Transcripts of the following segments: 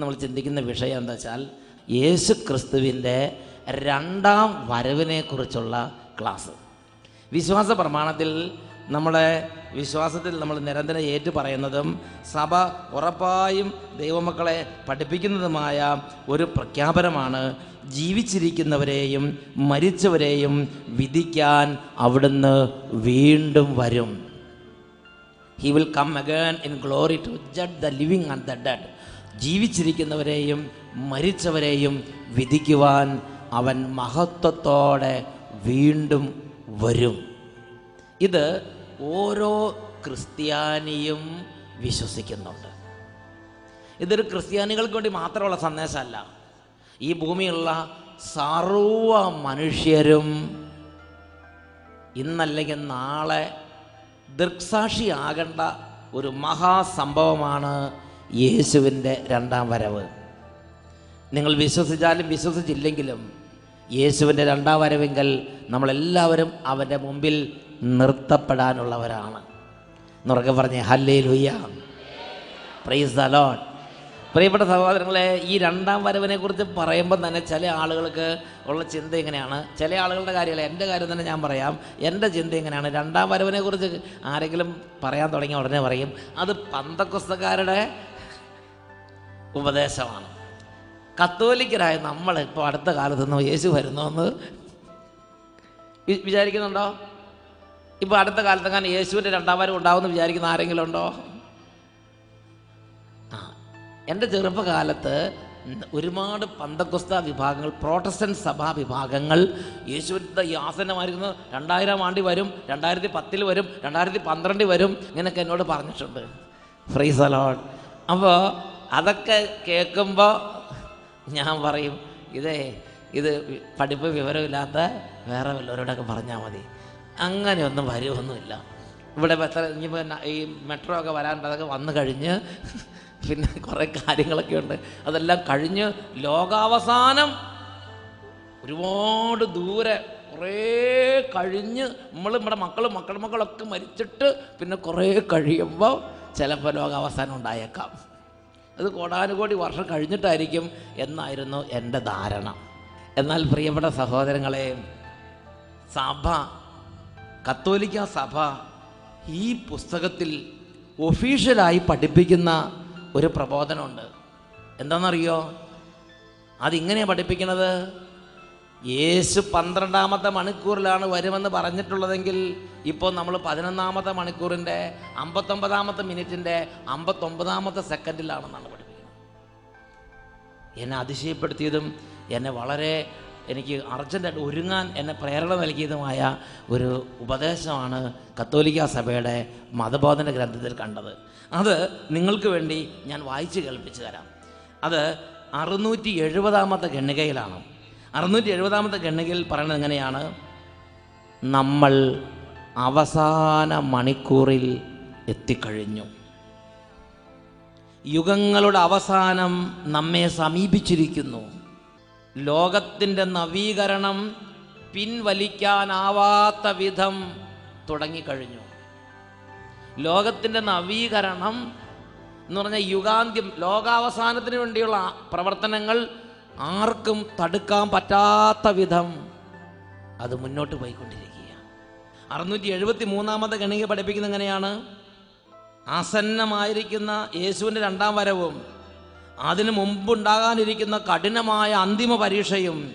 നമ്മൾ ചിന്തിക്കുന്ന വിഷയം എന്താ വെച്ചാൽ യേശു ക്രിസ്തുവിന്റെ രണ്ടാം വരവിനെക്കുറിച്ചുള്ള ക്ലാസ്. വിശ്വാസ പ്രമാണത്തിൽ നമ്മളെ വിശ്വാസത്തിൽ നമ്മൾ നിരന്തരം ഏറ്റു പറയുന്നതും സഭ ഉറപ്പായും ദൈവമക്കളെ പഠിപ്പിക്കുന്നതുമായ ഒരു പ്രഖ്യാപനമാണ് ജീവിച്ചിരിക്കുന്നവരെയും മരിച്ചവരെയും വിധിക്കാൻ അവിടുന്ന് വീണ്ടും വരും. He will come again in glory to judge the living and the dead ജീവിച്ചിരിക്കുന്നവരെയും മരിച്ചവരെയും വിധിക്കുവാൻ അവൻ മഹത്വത്തോടെ വീണ്ടും വരും. ഇത് ഓരോ ക്രിസ്ത്യാനിയും വിശ്വസിക്കുന്നുണ്ട്. ഇതൊരു ക്രിസ്ത്യാനികൾക്ക് വേണ്ടി മാത്രമുള്ള സന്ദേശമല്ല. ഈ ഭൂമിയുള്ള സർവ മനുഷ്യരും ഇന്നല്ലെങ്കിൽ നാളെ ദൃക്സാക്ഷിയാകേണ്ട ഒരു മഹാസംഭവമാണ് യേശുവിന്റെ രണ്ടാം വരവ്. നിങ്ങൾ വിശ്വസിച്ചാലും വിശ്വസിച്ചില്ലെങ്കിലും യേശുവിന്റെ രണ്ടാം വരവെങ്കിൽ നമ്മളെല്ലാവരും അവന്റെ മുമ്പിൽ നിർത്തപ്പെടാനുള്ളവരാണ്. എന്നുറക്കെ പറഞ്ഞേ ഹല്ലേ ലുയ്യ പ്രൈസ് ദ പ്രിയപ്പെട്ട സഹോദരങ്ങളെ ഈ രണ്ടാം വരവിനെ കുറിച്ച് പറയുമ്പോൾ തന്നെ ചില ആളുകൾക്ക് ഉള്ള ചിന്ത ഇങ്ങനെയാണ്. ചില ആളുകളുടെ കാര്യമല്ല എന്റെ കാര്യം തന്നെ ഞാൻ പറയാം. എന്റെ ചിന്ത ഇങ്ങനെയാണ്. രണ്ടാം വരവിനെ കുറിച്ച് ആരെങ്കിലും പറയാൻ തുടങ്ങിയ ഉടനെ പറയും. അത് പന്തക്കുസ്തക്കാരുടെ ഉപദേശമാണ്. കത്തോലിക്കരായ നമ്മൾ ഇപ്പോൾ അടുത്ത കാലത്തൊന്നും യേശു വരുന്നോന്ന് വിചാരിക്കുന്നുണ്ടോ? ഇപ്പോൾ അടുത്ത കാലത്തെങ്ങാൻ യേശുവിന്റെ രണ്ടാം വരം ഉണ്ടാവുമെന്ന് വിചാരിക്കുന്ന ആരെങ്കിലും ഉണ്ടോ? ആ എന്റെ ചെറുപ്പകാലത്ത് ഒരുപാട് പന്തക്കുസ്ത വിഭാഗങ്ങൾ പ്രോട്ടസ്റ്റന്റ് സഭാ വിഭാഗങ്ങൾ യേശുവിന്റെ ഈ ആസന്നമായിരിക്കുന്നു. രണ്ടായിരം ആണ്ടി വരും രണ്ടായിരത്തി പത്തിൽ വരും രണ്ടായിരത്തി പന്ത്രണ്ടിൽ വരും ഇങ്ങനെയൊക്കെ എന്നോട് പറഞ്ഞിട്ടുണ്ട്. ഫ്രീസ് അലോഡ് അപ്പോൾ അതൊക്കെ കേൾക്കുമ്പോൾ ഞാൻ പറയും ഇതേ ഇത് പഠിപ്പ് വിവരമില്ലാത്ത വേറെ വല്ലവരോടൊക്കെ പറഞ്ഞാൽ മതി. അങ്ങനെയൊന്നും വരുമൊന്നുമില്ല ഇവിടെ എത്ര ഇനിയിപ്പോൾ ഈ മെട്രോ ഒക്കെ വരാനുണ്ട് അതൊക്കെ വന്നു കഴിഞ്ഞ് പിന്നെ കുറേ കാര്യങ്ങളൊക്കെ ഉണ്ട്. അതെല്ലാം കഴിഞ്ഞ് ലോകാവസാനം ഒരുപാട് ദൂരെ കുറേ കഴിഞ്ഞ് നമ്മൾ നമ്മുടെ മക്കളും മക്കളൊക്കെ മരിച്ചിട്ട് പിന്നെ കുറേ കഴിയുമ്പോൾ ചിലപ്പോൾ ലോകാവസാനം ഉണ്ടായേക്കാം. അത് കോടാനുകോടി വർഷം കഴിഞ്ഞിട്ടായിരിക്കും എന്നായിരുന്നു എന്റെ ധാരണ. എന്നാൽ പ്രിയപ്പെട്ട സഹോദരങ്ങളെ സഭ കത്തോലിക്ക സഭ ഈ പുസ്തകത്തിൽ ഒഫീഷ്യലായി പഠിപ്പിക്കുന്ന ഒരു പ്രബോധനമുണ്ട്. എന്താണെന്നറിയോ? അതിങ്ങനെയാണ് പഠിപ്പിക്കുന്നത്? യേശു പന്ത്രണ്ടാമത്തെ മണിക്കൂറിലാണ് വരുമെന്ന് പറഞ്ഞിട്ടുള്ളതെങ്കിൽ ഇപ്പോൾ നമ്മൾ പതിനൊന്നാമത്തെ മണിക്കൂറിന്റെ അമ്പത്തൊമ്പതാമത്തെ മിനിറ്റിന്റെ അമ്പത്തൊമ്പതാമത്തെ സെക്കൻഡിലാണെന്നാണ് പഠിപ്പിക്കുന്നത്. എന്നെ അതിശയപ്പെടുത്തിയതും എന്നെ വളരെ എനിക്ക് അർജന്റായിട്ട് ഒരുങ്ങാൻ എന്നെ പ്രേരണ നൽകിയതുമായ ഒരു ഉപദേശമാണ് കത്തോലിക്ക സഭയുടെ മതബോധന ഗ്രന്ഥത്തിൽ കണ്ടത്. അത് നിങ്ങൾക്ക് വേണ്ടി ഞാൻ വായിച്ച് കേൾപ്പിച്ചു തരാം. അത് അറുന്നൂറ്റി എഴുപതാമത്തെ ഗണ്ണികയിലാണ് അറുന്നൂറ്റി എഴുപതാമത്തെ ഗണ്ണികയിൽ പറയുന്നത് എങ്ങനെയാണ്? നമ്മൾ അവസാന മണിക്കൂറിൽ എത്തിക്കഴിഞ്ഞു. യുഗങ്ങളുടെ അവസാനം നമ്മെ സമീപിച്ചിരിക്കുന്നു. ലോകത്തിന്റെ നവീകരണം പിൻവലിക്കാനാവാത്ത വിധം തുടങ്ങിക്കഴിഞ്ഞു. ലോകത്തിന്റെ നവീകരണം എന്ന് പറഞ്ഞാൽ യുഗാന്ത്യം ലോകാവസാനത്തിന് വേണ്ടിയുള്ള പ്രവർത്തനങ്ങൾ ആർക്കും തടുക്കാൻ പറ്റാത്ത വിധം അത് മുന്നോട്ട് പോയിക്കൊണ്ടിരിക്കുകയാണ്. അറുന്നൂറ്റി എഴുപത്തി മൂന്നാമത്തെ ഗണിക പഠിപ്പിക്കുന്നത് എങ്ങനെയാണ്? ആസന്നമായിരിക്കുന്ന യേശുവിന്റെ രണ്ടാം വരവും അതിനു മുമ്പുണ്ടാകാനിരിക്കുന്ന കഠിനമായ അന്തിമ പരീക്ഷയും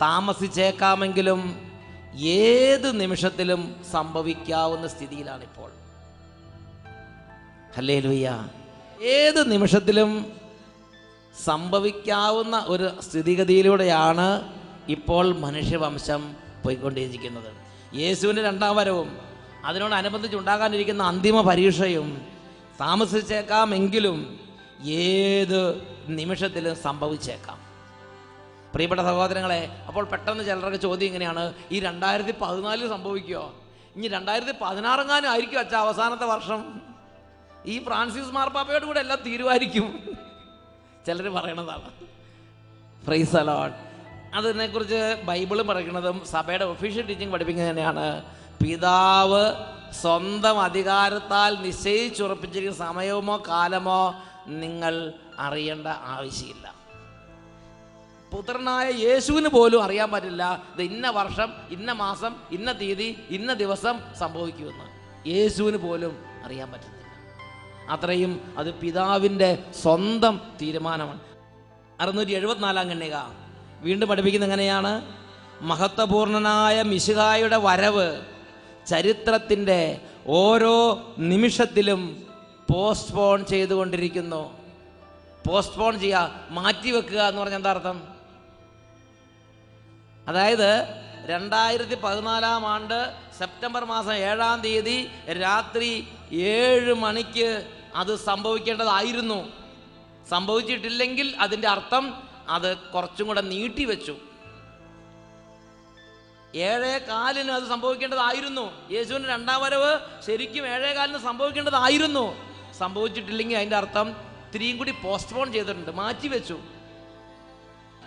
താമസിച്ചേക്കാമെങ്കിലും ഏത് നിമിഷത്തിലും സംഭവിക്കാവുന്ന സ്ഥിതിയിലാണിപ്പോൾ. ഹല്ലേ ലുയ്യ ഏത് നിമിഷത്തിലും സംഭവിക്കാവുന്ന ഒരു സ്ഥിതിഗതിയിലൂടെയാണ് ഇപ്പോൾ മനുഷ്യവംശം പോയിക്കൊണ്ടിരിക്കുന്നത്. യേശുവിന്റെ രണ്ടാം വരവും അതിനോടനുബന്ധിച്ച് ഉണ്ടാകാനിരിക്കുന്ന അന്തിമ പരീക്ഷയും താമസിച്ചേക്കാമെങ്കിലും ഏത് നിമിഷത്തിലും സംഭവിച്ചേക്കാം. പ്രിയപ്പെട്ട സഹോദരങ്ങളെ അപ്പോൾ പെട്ടെന്ന് ചിലർക്ക് ചോദ്യം ഇങ്ങനെയാണ് ഈ രണ്ടായിരത്തി പതിനാലിൽ സംഭവിക്കുമോ ഇനി രണ്ടായിരത്തി പതിനാറെങ്ങാനും ആയിരിക്കും അച്ഛാ അവസാനത്തെ വർഷം? ഈ ഫ്രാൻസിസ് മാർപ്പാപ്പയോട് കൂടെ എല്ലാം തീരുമാനിക്കും. ചിലർ പറയണതാണ്. ഫ്രൈസ് അലോട്ട് അതിനെക്കുറിച്ച് ബൈബിൾ പറയുന്നതും സഭയുടെ ഒഫീഷ്യൽ ടീച്ചിങ് പഠിപ്പിക്കുന്നത് തന്നെയാണ്. പിതാവ് സ്വന്തം അധികാരത്താൽ നിശ്ചയിച്ചുറപ്പിച്ചിരിക്കുന്ന സമയമോ കാലമോ നിങ്ങൾ അറിയേണ്ട ആവശ്യമില്ല. പുത്രനായ യേശുവിന് പോലും അറിയാൻ പറ്റില്ല ഇത് ഇന്ന വർഷം ഇന്ന മാസം ഇന്ന തീയതി ഇന്ന ദിവസം സംഭവിക്കുമെന്ന്. യേശുവിന് പോലും അറിയാൻ പറ്റുന്നില്ല. അത്രയും അത് പിതാവിന്റെ സ്വന്തം തീരുമാനമാണ്. അറുന്നൂറ്റി എഴുപത്തിനാലാം കണ്ണിക വീണ്ടും പഠിപ്പിക്കുന്നത് എങ്ങനെയാണ്? മഹത്വപൂർണനായ മിശിഹായുടെ വരവ് ചരിത്രത്തിന്റെ ഓരോ നിമിഷത്തിലും പോസ്റ്റ്പോൺ ചെയ്തുകൊണ്ടിരിക്കുന്നു. പോസ്റ്റ്പോൺ ചെയ്യുക മാറ്റിവെക്കുക എന്ന് പറഞ്ഞ എന്താ അർത്ഥം? അതായത് രണ്ടായിരത്തി പതിനാലാം ആണ്ട് സെപ്റ്റംബർ മാസം ഏഴാം തീയതി രാത്രി ഏഴ് മണിക്ക് അത് സംഭവിക്കേണ്ടതായിരുന്നു. സംഭവിച്ചിട്ടില്ലെങ്കിൽ അതിന്റെ അർത്ഥം അത് കുറച്ചും കൂടെ നീട്ടിവെച്ചു ഏഴേ കാലിന് അത് സംഭവിക്കേണ്ടതായിരുന്നു. യേശുവിന്റെ രണ്ടാം വരവ് ശരിക്കും ഏഴേ കാലിന് സംഭവിക്കേണ്ടതായിരുന്നു. സംഭവിച്ചിട്ടില്ലെങ്കിൽ അതിന്റെ അർത്ഥം ഇത്തിരിയും കൂടി പോസ്റ്റ്പോൺ ചെയ്തിട്ടുണ്ട് മാറ്റിവെച്ചു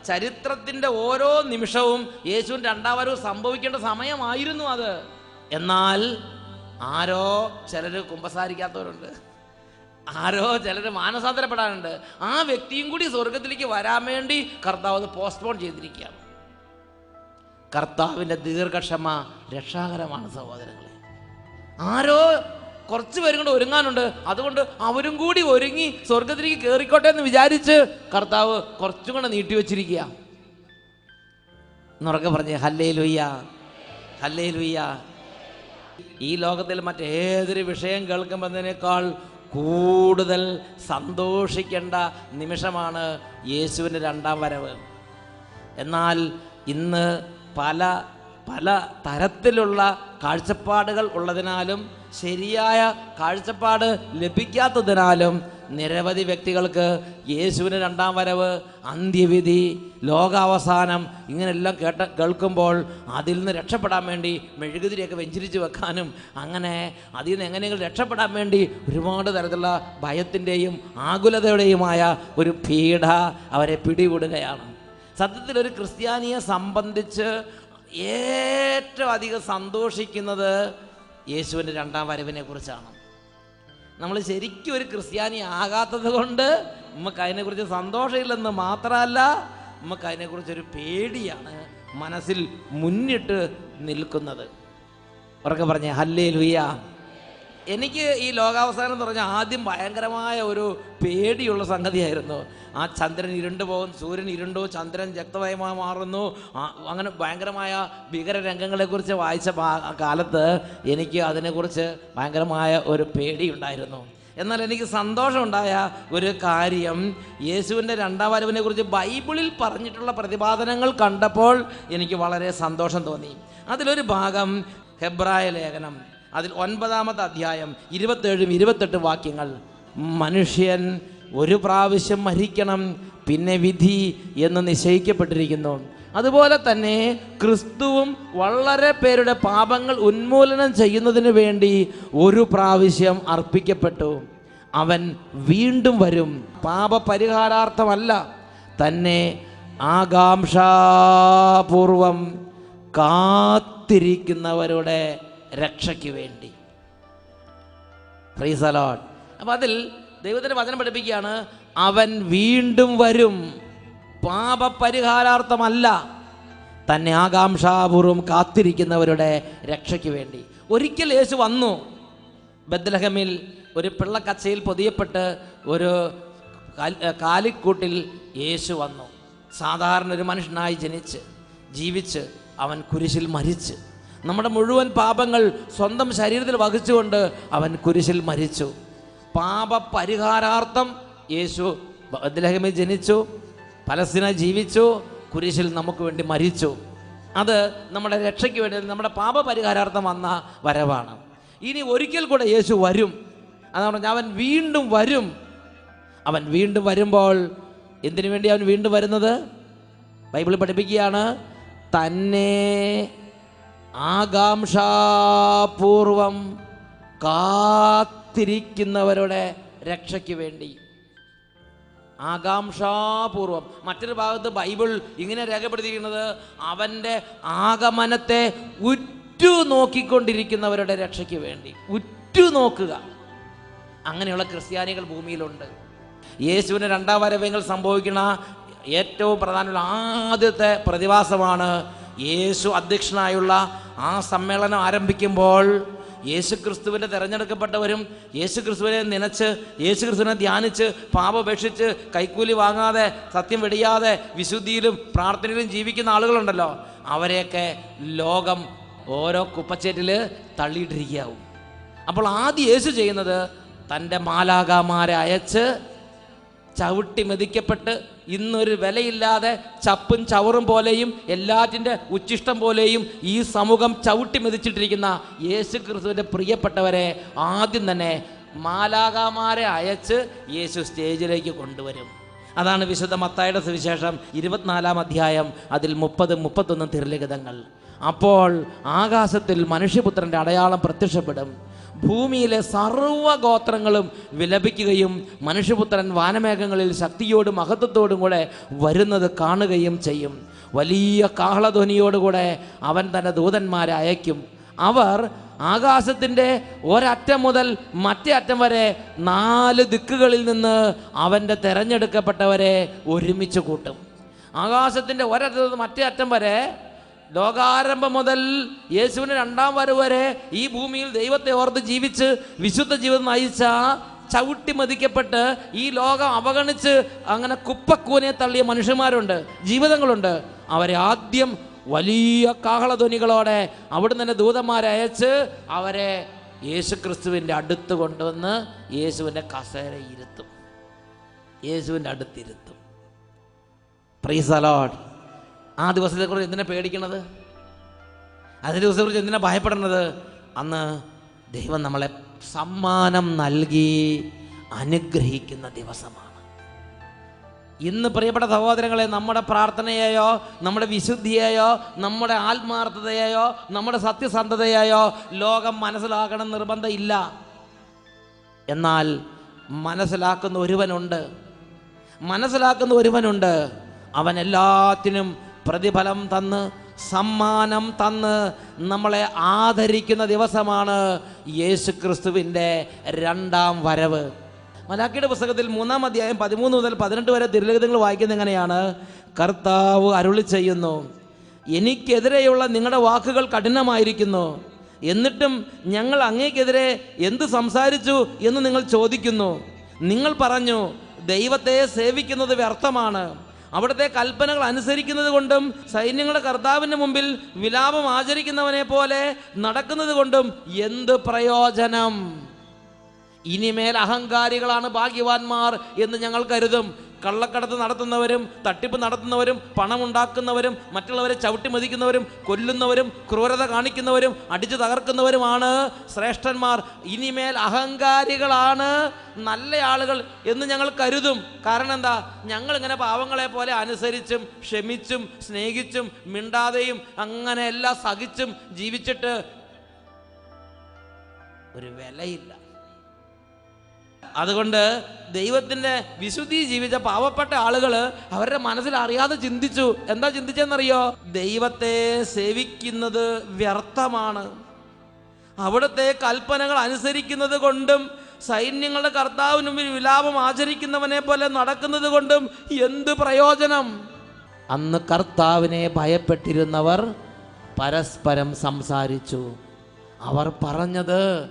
ചരിത്രത്തിന്റെ ഓരോ നിമിഷവും യേശുവിന്റെ രണ്ടാം വരവ് സംഭവിക്കേണ്ട സമയമായിരുന്നു അത്. എന്നാൽ ആരോ ചിലർ കുമ്പസാരിക്കാത്തവരുണ്ട്. ആരോ ചിലർ മാനസാന്തരപ്പെടാനുണ്ട് ആ വ്യക്തിയും കൂടി സ്വർഗത്തിലേക്ക് വരാൻ വേണ്ടി കർത്താവ് അത് പോസ്റ്റ്പോൺ ചെയ്തിരിക്കുകയാണ്. കർത്താവിന്റെ ദീർഘക്ഷമ രക്ഷാകരമാണ് സഹോദരങ്ങളെ. ആരോ കുറച്ച് പേരും കൂടെ ഒരുങ്ങാനുണ്ട്. അതുകൊണ്ട് അവരും കൂടി ഒരുങ്ങി സ്വർഗത്തിലേക്ക് കയറിക്കോട്ടെ എന്ന് വിചാരിച്ച് കർത്താവ് കുറച്ചും കൂടെ നീട്ടിവെച്ചിരിക്കുക എന്നുറക്കെ പറഞ്ഞ് ഹല്ലേ ലുയ്യ ഹല്ലേ ലുയ്യ ഈ ലോകത്തിൽ മറ്റേതൊരു വിഷയം കേൾക്കുമ്പോഴതിനേക്കാൾ കൂടുതൽ സന്തോഷിക്കേണ്ട നിമിഷമാണ് യേശുവിന്റെ രണ്ടാം വരവ്. എന്നാൽ ഇന്ന് പല പല തരത്തിലുള്ള കാഴ്ചപ്പാടുകൾ ഉള്ളതിനാലും ശരിയായ കാഴ്ചപ്പാട് ലഭിക്കാത്തതിനാലും നിരവധി വ്യക്തികൾക്ക് യേശുവിന് രണ്ടാം വരവ് അന്ത്യവിധി ലോകാവസാനം ഇങ്ങനെല്ലാം കേട്ട കേൾക്കുമ്പോൾ അതിൽ നിന്ന് രക്ഷപ്പെടാൻ വേണ്ടി മെഴുകുതിരിയൊക്കെ വെഞ്ചരിച്ച് വെക്കാനും അങ്ങനെ അതിൽ നിന്ന് എങ്ങനെയെങ്കിലും രക്ഷപ്പെടാൻ വേണ്ടി ഒരുപാട് തരത്തിലുള്ള ഭയത്തിന്റെയും ആകുലതയുടെയുമായ ഒരു പീഡ അവരെ പിടിവിടുകയാണ്. സത്യത്തിൽ ഒരു ക്രിസ്ത്യാനിയെ സംബന്ധിച്ച് ഏറ്റവും അധികം സന്തോഷിക്കുന്നത് യേശുവിന്റെ രണ്ടാം വരവിനെ കുറിച്ചാണ് നമ്മൾ ശരിക്കും ഒരു ക്രിസ്ത്യാനി ആകാത്തത് കൊണ്ട് നമുക്ക് അതിനെക്കുറിച്ച് സന്തോഷമില്ലെന്ന് മാത്രമല്ല നമുക്ക് അതിനെക്കുറിച്ചൊരു പേടിയാണ് മനസ്സിൽ മുന്നിട്ട് നിൽക്കുന്നത്. ഉറക്കെ പറഞ്ഞേ ഹല്ലേ ലുയ്യ എനിക്ക് ഈ ലോകാവസാനം എന്ന് പറഞ്ഞാൽ ആദ്യം ഭയങ്കരമായ ഒരു പേടിയുള്ള സംഗതിയായിരുന്നു. ആ ചന്ദ്രൻ ഇരുണ്ടു പോകും സൂര്യൻ ഇരുണ്ടു ചന്ദ്രൻ ശക്തമായി മാറുന്നു. അങ്ങനെ ഭയങ്കരമായ ഭീകര രംഗങ്ങളെക്കുറിച്ച് വായിച്ച കാലത്ത് എനിക്ക് അതിനെക്കുറിച്ച് ഭയങ്കരമായ ഒരു പേടിയുണ്ടായിരുന്നു. എന്നാൽ എനിക്ക് സന്തോഷമുണ്ടായ ഒരു കാര്യം യേശുവിന്റെ രണ്ടാം വരവിനെ കുറിച്ച് ബൈബിളിൽ പറഞ്ഞിട്ടുള്ള പ്രതിപാദനങ്ങൾ കണ്ടപ്പോൾ എനിക്ക് വളരെ സന്തോഷം തോന്നി. അതിലൊരു ഭാഗം ഹെബ്രായ ലേഖനം. അതിൽ ഒൻപതാമത്തെ അധ്യായം ഇരുപത്തേഴും ഇരുപത്തെട്ട് വാക്യങ്ങൾ. മനുഷ്യൻ ഒരു പ്രാവശ്യം മരിക്കണം പിന്നെ വിധി എന്ന് നിശ്ചയിക്കപ്പെട്ടിരിക്കുന്നു. അതുപോലെ തന്നെ ക്രിസ്തുവും വളരെ പേരുടെ പാപങ്ങൾ ഉന്മൂലനം ചെയ്യുന്നതിന് വേണ്ടി ഒരു പ്രാവശ്യം അർപ്പിക്കപ്പെട്ടു. അവൻ വീണ്ടും വരും. പാപപരിഹാരാർത്ഥമല്ല. തന്നെ ആകാംക്ഷാപൂർവം കാത്തിരിക്കുന്നവരുടെ രക്ഷയ്ക്ക് വേണ്ടി. പ്രൈസ് അലോട്ട് അപ്പം അതിൽ ദൈവത്തിന്റെ വചനം പഠിപ്പിക്കുകയാണ് അവൻ വീണ്ടും വരും. പാപപരിഹാരാർത്ഥമല്ല. തന്നെ ആകാംക്ഷാപൂർവം കാത്തിരിക്കുന്നവരുടെ രക്ഷയ്ക്ക് വേണ്ടി. ഒരിക്കൽ യേശു വന്നു. ബദ്ലഹമിൽ ഒരു പിള്ളക്കച്ചയിൽ പൊതിയപ്പെട്ട് ഒരു കാലിക്കൂട്ടിൽ യേശു വന്നു. സാധാരണ ഒരു മനുഷ്യനായി ജനിച്ച് ജീവിച്ച് അവൻ കുരിശിൽ മരിച്ച്. നമ്മുടെ മുഴുവൻ പാപങ്ങൾ സ്വന്തം ശരീരത്തിൽ വഹിച്ചുകൊണ്ട് അവൻ കുരിശിൽ മരിച്ചു. പാപപരിഹാരാർത്ഥം യേശു ബദ്ലഹമിൽ ജനിച്ചു പലസ്തീന ജീവിച്ചു കുരിശിൽ നമുക്ക് വേണ്ടി മരിച്ചു. അത് നമ്മുടെ രക്ഷയ്ക്ക് വേണ്ടി നമ്മുടെ പാപപരിഹാരാർത്ഥം വന്ന വരവാണ്. ഇനി ഒരിക്കൽ കൂടെ യേശു വരും. അതാണ് പറഞ്ഞാൽ അവൻ വീണ്ടും വരും. അവൻ വീണ്ടും വരുമ്പോൾ എന്തിനു വേണ്ടി അവൻ വീണ്ടും വരുന്നത്? ബൈബിൾ പഠിപ്പിക്കുകയാണ് തന്നെ ആകാംക്ഷാപൂർവം കാത്തിരിക്കുന്നവരുടെ രക്ഷയ്ക്ക് വേണ്ടി. ആകാംക്ഷാപൂർവം. മറ്റൊരു ഭാഗത്ത് ബൈബിൾ ഇങ്ങനെ രേഖപ്പെടുത്തിയിരിക്കുന്നത് അവന്റെ ആഗമനത്തെ ഉറ്റു നോക്കിക്കൊണ്ടിരിക്കുന്നവരുടെ രക്ഷയ്ക്ക് വേണ്ടി. ഉറ്റു നോക്കുക അങ്ങനെയുള്ള ക്രിസ്ത്യാനികൾ ഭൂമിയിലുണ്ട്. യേശുവിന് രണ്ടാം വരവെങ്കിൽ സംഭവിക്കുന്ന ഏറ്റവും പ്രധാനമുള്ള ആദ്യത്തെ പ്രതിഭാസമാണ് യേശു അധ്യക്ഷനായുള്ള ആ സമ്മേളനം ആരംഭിക്കുമ്പോൾ യേശു ക്രിസ്തുവിന്റെ തിരഞ്ഞെടുക്കപ്പെട്ടവരും യേശുക്രിസ്തുവിനെ നനച്ച് യേശുക്രിസ്തുവിനെ ധ്യാനിച്ച് പാപപേക്ഷിച്ച് കൈക്കൂലി വാങ്ങാതെ സത്യം വെടിയാതെ വിശുദ്ധിയിലും പ്രാർത്ഥനയിലും ജീവിക്കുന്ന ആളുകളുണ്ടല്ലോ. അവരെയൊക്കെ ലോകം ഓരോ കുപ്പച്ചേറ്റിൽ തള്ളിയിട്ടിരിക്കാവും അപ്പോൾ ആദ്യം യേശു ചെയ്യുന്നത് തന്റെ മാലാകാമാരെ അയച്ച് ചവിട്ടി മെതിക്കപ്പെട്ട് ഇന്നൊരു വിലയില്ലാതെ ചപ്പും ചവറും പോലെയും എല്ലാറ്റിന്റെ ഉച്ചിഷ്ടം പോലെയും ഈ സമൂഹം ചവിട്ടി മെതിച്ചിട്ടിരിക്കുന്ന യേശു ക്രിസ്തുവിന്റെ പ്രിയപ്പെട്ടവരെ ആദ്യം തന്നെ മാലാകാമാരെ അയച്ച് യേശു സ്റ്റേജിലേക്ക് കൊണ്ടുവരും. അതാണ് വിശുദ്ധ മത്തായുടെ സുവിശേഷം ഇരുപത്തിനാലാം അധ്യായം അതിൽ മുപ്പത് മുപ്പത്തൊന്ന് തിരലിഖിതങ്ങൾ. അപ്പോൾ ആകാശത്തിൽ മനുഷ്യപുത്രന്റെ അടയാളം പ്രത്യക്ഷപ്പെടും. ഭൂമിയിലെ സർവഗോത്രങ്ങളും വിലപിക്കുകയും മനുഷ്യപുത്രൻ വാനമേഘങ്ങളിൽ ശക്തിയോടും മഹത്വത്തോടും കൂടെ വരുന്നത് കാണുകയും ചെയ്യും. വലിയ കാഹളധ്വനിയോടുകൂടെ അവൻ തന്റെ ദൂതന്മാരെ അയക്കും. അവർ ആകാശത്തിന്റെ ഒരറ്റം മുതൽ മറ്റേ അറ്റം വരെ നാല് ദിക്കുകളിൽ നിന്ന് അവന്റെ തിരഞ്ഞെടുക്കപ്പെട്ടവരെ ഒരുമിച്ച് കൂട്ടും. ആകാശത്തിന്റെ ഒരറ്റം മറ്റേ അറ്റം വരെ ലോകാരംഭം മുതൽ യേശുവിന് രണ്ടാം വരവ് വരെ ഈ ഭൂമിയിൽ ദൈവത്തെ ഓർത്ത് ജീവിച്ച് വിശുദ്ധ ജീവിതം നയിച്ച ചവിട്ടി മതിക്കപ്പെട്ട് ഈ ലോകം അവഗണിച്ച് അങ്ങനെ കുപ്പക്കൂനെ തള്ളിയ മനുഷ്യന്മാരുണ്ട് ജീവിതങ്ങളുണ്ട്. അവരെ ആദ്യം വലിയ കാഹളധ്വനികളോടെ അവിടുന്ന് തന്നെ ദൂതന്മാരെ അയച്ച് അവരെ യേശു ക്രിസ്തുവിന്റെ അടുത്ത് കൊണ്ടുവന്ന് യേശുവിന്റെ കസേര ഇരുത്തും യേശുവിന്റെ അടുത്തിരുത്തും പ്രീസ് അലോഡ് ആ ദിവസത്തെക്കുറിച്ച് എന്തിനാ പേടിക്കണത്? അതിന്റെ ദിവസത്തെക്കുറിച്ച് എന്തിനാ ഭയപ്പെടുന്നത് അന്ന് ദൈവം നമ്മളെ സമ്മാനം നൽകി അനുഗ്രഹിക്കുന്ന ദിവസമാണ്. ഇന്ന് പ്രിയപ്പെട്ട സഹോദരങ്ങളെ നമ്മുടെ പ്രാർത്ഥനയെയോ നമ്മുടെ വിശുദ്ധിയെയോ നമ്മുടെ ആത്മാർത്ഥതയെയോ നമ്മുടെ സത്യസന്ധതയെയോ ലോകം മനസ്സിലാക്കണം നിർബന്ധമില്ല. എന്നാൽ മനസ്സിലാക്കുന്ന ഒരുവനുണ്ട്. മനസ്സിലാക്കുന്ന ഒരുവനുണ്ട്. അവൻ എല്ലാത്തിനും പ്രതിഫലം തന്ന് സമ്മാനം തന്ന് നമ്മളെ ആദരിക്കുന്ന ദിവസമാണ് യേശു ക്രിസ്തുവിന്റെ രണ്ടാം വരവ്. മലാക്കിയുടെ പുസ്തകത്തിൽ മൂന്നാം അധ്യായം പതിമൂന്ന് മുതൽ പതിനെട്ട് വരെ തിരുലിഖിതങ്ങൾ വായിക്കുന്നത് എങ്ങനെയാണ്? കർത്താവ് അരുളി ചെയ്യുന്നു എനിക്കെതിരെയുള്ള നിങ്ങളുടെ വാക്കുകൾ കഠിനമായിരിക്കുന്നു. എന്നിട്ടും ഞങ്ങൾ അങ്ങേക്കെതിരെ എന്ത് സംസാരിച്ചു എന്ന് നിങ്ങൾ ചോദിക്കുന്നു. നിങ്ങൾ പറഞ്ഞു ദൈവത്തെ സേവിക്കുന്നത് വ്യർത്ഥമാണ്. അവിടുത്തെ കൽപ്പനകൾ അനുസരിക്കുന്നത് കൊണ്ടും സൈന്യങ്ങളുടെ കർത്താവിന്റെ മുമ്പിൽ വിലാപം ആചരിക്കുന്നവനെ പോലെ നടക്കുന്നത് കൊണ്ടും എന്ത് പ്രയോജനം? ഇനിമേൽ അഹങ്കാരികളാണ് ഭാഗ്യവാന്മാർ എന്ന് ഞങ്ങൾ കരുതും. കള്ളക്കടത്ത് നടത്തുന്നവരും തട്ടിപ്പ് നടത്തുന്നവരും പണമുണ്ടാക്കുന്നവരും മറ്റുള്ളവരെ ചവിട്ടി മതിക്കുന്നവരും കൊല്ലുന്നവരും ക്രൂരത കാണിക്കുന്നവരും അടിച്ചു തകർക്കുന്നവരുമാണ് ശ്രേഷ്ഠന്മാർ. ഇനിമേൽ അഹങ്കാരികളാണ് നല്ല ആളുകൾ എന്ന് ഞങ്ങൾ കരുതും. കാരണം എന്താ? ഞങ്ങൾ ഇങ്ങനെ പാവങ്ങളെ പോലെ അനുസരിച്ചും ക്ഷമിച്ചും സ്നേഹിച്ചും മിണ്ടാതെയും അങ്ങനെ എല്ലാം സഹിച്ചും ജീവിച്ചിട്ട് ഒരു വിലയില്ല. അതുകൊണ്ട് ദൈവത്തിന്റെ വിശുദ്ധി ജീവിച്ച പാവപ്പെട്ട ആളുകൾ അവരുടെ മനസ്സിൽ അറിയാതെ ചിന്തിച്ചു. എന്താ ചിന്തിച്ചെന്നറിയോ ദൈവത്തെ സേവിക്കുന്നത് വ്യർത്ഥമാണ്. അവിടുത്തെ കൽപ്പനകൾ അനുസരിക്കുന്നത് കൊണ്ടും സൈന്യങ്ങളുടെ കർത്താവിന് മുമ്പിൽ വിലാപം ആചരിക്കുന്നവനെ പോലെ നടക്കുന്നത് കൊണ്ടും എന്ത് പ്രയോജനം? അന്ന് കർത്താവിനെ ഭയപ്പെട്ടിരുന്നവർ പരസ്പരം സംസാരിച്ചു. അവർ പറഞ്ഞത്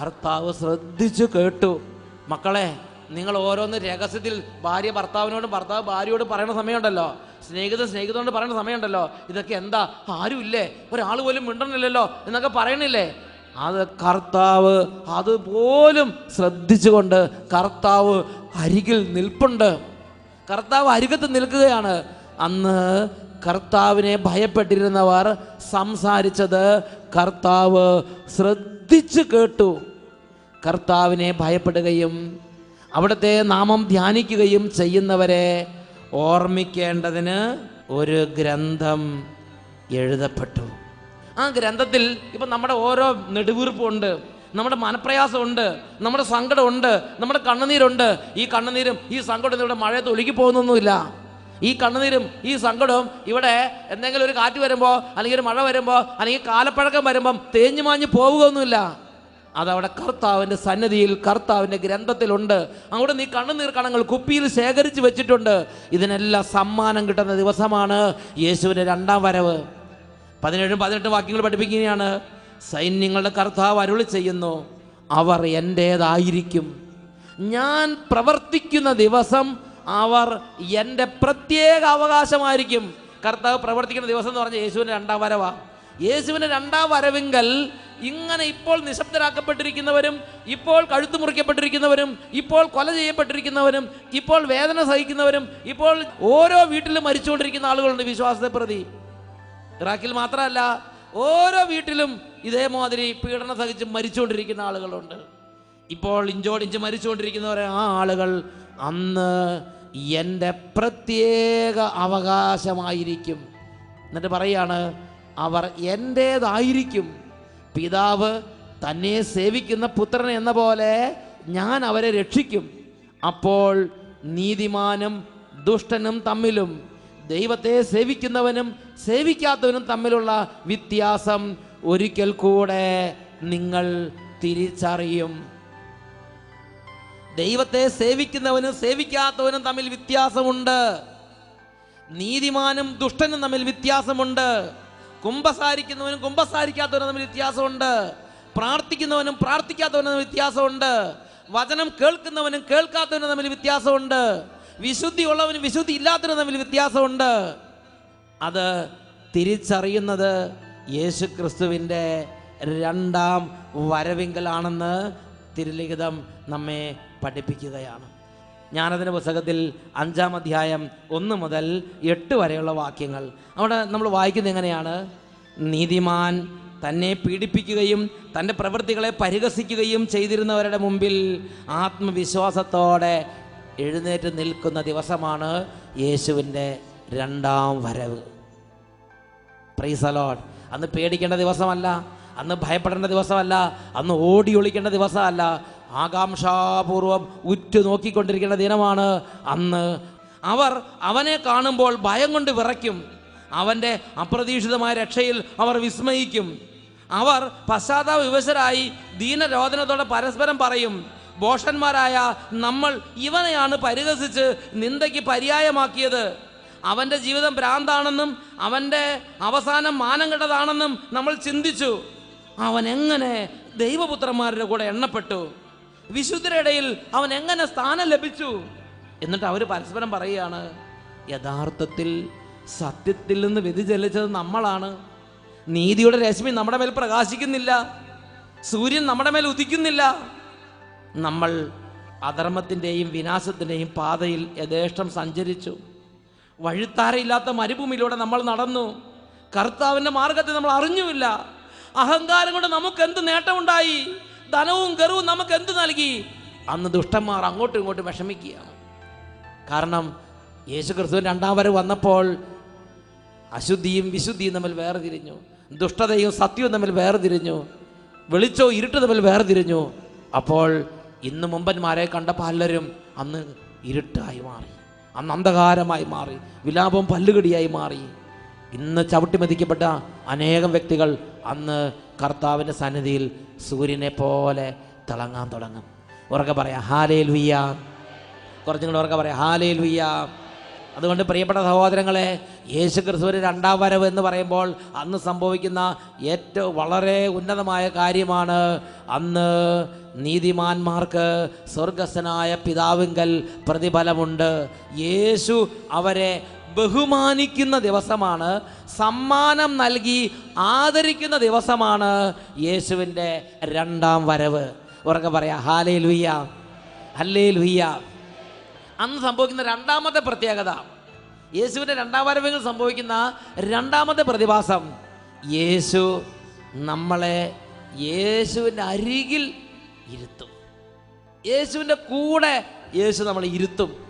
കർത്താവ് ശ്രദ്ധിച്ചു കേട്ടു. മക്കളെ നിങ്ങൾ ഓരോന്ന് രഹസ്യത്തിൽ ഭാര്യ ഭർത്താവിനോടും ഭർത്താവ് ഭാര്യയോട് പറയുന്ന സമയമുണ്ടല്ലോ. സ്നേഹിതൻ സ്നേഹിതനോട് പറയുന്ന സമയമുണ്ടല്ലോ. ഇതൊക്കെ എന്താ? ആരുമില്ലേ? ഒരാൾ പോലും മിണ്ടണില്ലല്ലോ എന്നൊക്കെ പറയണില്ലേ? അത് കർത്താവ് അതുപോലും ശ്രദ്ധിച്ചുകൊണ്ട് കർത്താവ് അരികിൽ നിൽപ്പുണ്ട്. കർത്താവ് അരികത്ത് നിൽക്കുകയാണ്. അന്ന് കർത്താവിനെ ഭയപ്പെട്ടിരുന്നവർ സംസാരിച്ചത് കർത്താവ് ശ്രദ്ധിച്ചു കേട്ടു. കർത്താവിനെ ഭയപ്പെടുകയും അവിടുത്തെ നാമം ധ്യാനിക്കുകയും ചെയ്യുന്നവരെ ഓർമ്മിക്കേണ്ടതിന് ഒരു ഗ്രന്ഥം എഴുതപ്പെട്ടു. ആ ഗ്രന്ഥത്തിൽ ഇപ്പം നമ്മുടെ ഓരോ നെടുവീർപ്പുണ്ട് നമ്മുടെ മനപ്രയാസമുണ്ട് നമ്മുടെ സങ്കടമുണ്ട് നമ്മുടെ കണ്ണുനീരുണ്ട്. ഈ കണ്ണുനീരും ഈ സങ്കടം ഇവിടെ മഴയത്ത് ഒഴുകി പോകുന്നൊന്നുമില്ല. ഈ കണ്ണുനീരും ഈ സങ്കടവും ഇവിടെ എന്തെങ്കിലും ഒരു കാറ്റ് വരുമ്പോൾ അല്ലെങ്കിൽ ഒരു മഴ വരുമ്പോൾ അല്ലെങ്കിൽ കാലപ്പഴക്കം വരുമ്പം തേഞ്ഞു മാഞ്ഞു പോവുകയൊന്നുമില്ല. അതവിടെ കർത്താവിന്റെ സന്നിധിയിൽ കർത്താവിന്റെ ഗ്രന്ഥത്തിലുണ്ട്. അങ്ങോട്ട് നീ കണ്ണുനീർ കണങ്ങൾ കുപ്പിയിൽ ശേഖരിച്ച് വെച്ചിട്ടുണ്ട്. ഇതിനെല്ലാം സമ്മാനം കിട്ടുന്ന ദിവസമാണ് യേശുവിന്റെ രണ്ടാം വരവ്. പതിനേഴും പതിനെട്ടും വാക്യങ്ങൾ പഠിപ്പിക്കുകയാണ്. സൈന്യങ്ങളുടെ കർത്താവ് അരുളി ചെയ്യുന്നു അവർ എന്റേതായിരിക്കും. ഞാൻ പ്രവർത്തിക്കുന്ന ദിവസം അവർ എന്റെ പ്രത്യേക അവകാശമായിരിക്കും. കർത്താവ് പ്രവർത്തിക്കുന്ന ദിവസം എന്ന് പറഞ്ഞാൽ യേശുവിന്റെ രണ്ടാം വരവാ. യേശുവിന്റെ രണ്ടാം വരവെങ്കിൽ ഇങ്ങനെ ഇപ്പോൾ നിശബ്ദരാക്കപ്പെട്ടിരിക്കുന്നവരും ഇപ്പോൾ കഴുത്തു മുറിക്കപ്പെട്ടിരിക്കുന്നവരും ഇപ്പോൾ കൊല ചെയ്യപ്പെട്ടിരിക്കുന്നവരും ഇപ്പോൾ വേദന സഹിക്കുന്നവരും ഇപ്പോൾ ഓരോ വീട്ടിലും മരിച്ചുകൊണ്ടിരിക്കുന്ന ആളുകളുണ്ട് വിശ്വാസത്തെ പ്രതി. ഇറാഖിൽ മാത്രമല്ല ഓരോ വീട്ടിലും ഇതേമാതിരി പീഡനം സഹിച്ച് മരിച്ചുകൊണ്ടിരിക്കുന്ന ആളുകളുണ്ട്. ഇപ്പോൾ ഇഞ്ചോടിഞ്ച് മരിച്ചുകൊണ്ടിരിക്കുന്നവരെ ആ ആളുകൾ അന്ന് എന്റെ പ്രത്യേക അവകാശമായിരിക്കും. എന്നിട്ട് പറയാണ് അവർ എന്റേതായിരിക്കും. പിതാവ് തന്നെ സേവിക്കുന്ന പുത്രൻ എന്ന പോലെ ഞാൻ അവരെ രക്ഷിക്കും. അപ്പോൾ നീതിമാനും ദുഷ്ടനും തമ്മിലും ദൈവത്തെ സേവിക്കുന്നവനും സേവിക്കാത്തവനും തമ്മിലുള്ള വ്യത്യാസം ഒരിക്കൽ കൂടെ നിങ്ങൾ തിരിച്ചറിയും. ദൈവത്തെ സേവിക്കുന്നവനും സേവിക്കാത്തവനും തമ്മിൽ വ്യത്യാസമുണ്ട്. നീതിമാനും ദുഷ്ടനും തമ്മിൽ വ്യത്യാസമുണ്ട്. കുംഭസാരിക്കുന്നവനും കുംഭസാരിക്കാത്തവനും തമ്മിൽ വ്യത്യാസമുണ്ട്. പ്രാർത്ഥിക്കുന്നവനും പ്രാർത്ഥിക്കാത്തവനും തമ്മിൽ വ്യത്യാസമുണ്ട്. വചനം കേൾക്കുന്നവനും കേൾക്കാത്തവനും തമ്മിൽ വ്യത്യാസമുണ്ട്. വിശുദ്ധി ഉള്ളവനും വിശുദ്ധി ഇല്ലാത്തവനും തമ്മിൽ വ്യത്യാസമുണ്ട്. അത് തിരിച്ചറിയുന്നത് യേശു ക്രിസ്തുവിന്റെ രണ്ടാം വരവിങ്കലാണെന്ന് തിരുലിഖിതം നമ്മെ പഠിപ്പിക്കുകയാണ്. ജ്ഞാനത്തിന്റെ പുസ്തകത്തിൽ അഞ്ചാം അധ്യായം ഒന്ന് മുതൽ എട്ട് വരെയുള്ള വാക്യങ്ങൾ. അവിടെ നമ്മൾ വായിക്കുന്നത് എങ്ങനെയാണ്? നീതിമാൻ തന്നെ പീഡിപ്പിക്കുകയും തന്റെ പ്രവൃത്തികളെ പരിഹസിക്കുകയും ചെയ്തിരുന്നവരുടെ മുമ്പിൽ ആത്മവിശ്വാസത്തോടെ എഴുന്നേറ്റ് നിൽക്കുന്ന ദിവസമാണ് യേശുവിന്റെ രണ്ടാം വരവ്. പ്രൈസ് അലോഡ് അന്ന് പേടിക്കേണ്ട ദിവസമല്ല അന്ന് ഭയപ്പെടേണ്ട ദിവസമല്ല അന്ന് ഓടി ഒളിക്കേണ്ട ദിവസമല്ല ആകാംക്ഷാപൂർവം ഉറ്റു നോക്കിക്കൊണ്ടിരിക്കേണ്ട ദിനമാണ് അന്ന്. അവർ അവനെ കാണുമ്പോൾ ഭയം കൊണ്ട് വിറയ്ക്കും. അവന്റെ അപ്രതീക്ഷിതമായ രക്ഷയിൽ അവർ വിസ്മയിക്കും. അവർ പശ്ചാത്താപ വിവശരായി ദീനരോധനത്തോടെ പരസ്പരം പറയും ഭോഷന്മാരായ നമ്മൾ ഇവനെയാണ് പരിഹസിച്ച് നിന്ദയ്ക്ക് പര്യായമാക്കിയത്. അവന്റെ ജീവിതം ഭ്രാന്താണെന്നും അവന്റെ അവസാനം മാനം കെട്ടതാണെന്നും നമ്മൾ ചിന്തിച്ചു. അവൻ എങ്ങനെ ദൈവപുത്രന്മാരുടെ കൂടെ എണ്ണപ്പെട്ടു? വിശുദ്ധരുടെ ഇടയിൽ അവൻ എങ്ങനെ സ്ഥാനം ലഭിച്ചു? എന്നിട്ട് അവർ പരസ്പരം പറയുകയാണ് യഥാർത്ഥത്തിൽ സത്യത്തിൽ നിന്ന് വ്യതിചലിച്ചത് നമ്മളാണ്. നീതിയുടെ രശ്മി നമ്മുടെ മേൽ പ്രകാശിക്കുന്നില്ല. സൂര്യൻ നമ്മുടെ മേൽ ഉദിക്കുന്നില്ല. നമ്മൾ അധർമ്മത്തിന്റെയും വിനാശത്തിന്റെയും പാതയിൽ യഥേഷ്ടം സഞ്ചരിച്ചു. വഴുത്താരയില്ലാത്ത മരുഭൂമിയിലൂടെ നമ്മൾ നടന്നു. കർത്താവിന്റെ മാർഗത്തെ നമ്മൾ അറിഞ്ഞുമില്ല. അഹങ്കാരം കൊണ്ട് നമുക്ക് എന്ത് നേട്ടമുണ്ടായി? ധനവും ഗർവും നമുക്ക് എന്ത് നൽകി? അന്ന് ദുഷ്ടന്മാർ അങ്ങോട്ടും ഇങ്ങോട്ടും വിഷമിക്കുകയാണ്. കാരണം യേശു ക്രിസ്തു രണ്ടാം വരെ വന്നപ്പോൾ അശുദ്ധിയും വിശുദ്ധിയും തമ്മിൽ വേർതിരിഞ്ഞു. ദുഷ്ടതയും സത്യവും തമ്മിൽ വേർതിരിഞ്ഞു. വെളിച്ചോ ഇരുട്ട് തമ്മിൽ വേർതിരിഞ്ഞു. അപ്പോൾ ഇന്ന് മുമ്പന്മാരെ കണ്ട പലരും അന്ന് ഇരുട്ടായി മാറി. അന്ന് അന്ധകാരമായി മാറി. വിലാപം പല്ലുകടിയായി മാറി. ഇന്ന് ചവിട്ടി മതിക്കപ്പെട്ട അനേകം വ്യക്തികൾ അന്ന് കർത്താവിന്റെ സന്നിധിയിൽ സൂര്യനെ പോലെ തിളങ്ങാൻ തുടങ്ങും. ഉറക്കെ പറയാം ഹാലേൽ ലുയ്യ കുറച്ചും കൂടെ ഉറക്കെ പറയാം ഹാലേൽ ലുയ്യ അതുകൊണ്ട് പ്രിയപ്പെട്ട സഹോദരങ്ങളെ യേശു ക്രിസ്തുവിന്റെ രണ്ടാം വരവ് എന്ന് പറയുമ്പോൾ അന്ന് സംഭവിക്കുന്ന ഏറ്റവും വളരെ ഉന്നതമായ കാര്യമാണ് അന്ന് നീതിമാന്മാർക്ക് സ്വർഗസ്സനായ പിതാവിങ്കൽ പ്രതിഫലമുണ്ട്. യേശു അവരെ ബഹുമാനിക്കുന്ന ദിവസമാണ് സമ്മാനം നൽകി ആദരിക്കുന്ന ദിവസമാണ് യേശുവിന്റെ രണ്ടാം വരവ്. ഉറക്കെ പറയാം ഹാലേ ലുയ്യ ഹല്ലേ ലുയ്യ അന്ന് സംഭവിക്കുന്ന രണ്ടാമത്തെ പ്രത്യേകത യേശുവിന്റെ രണ്ടാം വരവെങ്കിൽ സംഭവിക്കുന്ന രണ്ടാമത്തെ പ്രതിഭാസം യേശു നമ്മളെ യേശുവിന്റെ അരികിൽ ഇരുത്തും. യേശുവിന്റെ കൂടെ യേശു നമ്മളെ ഇരുത്തും.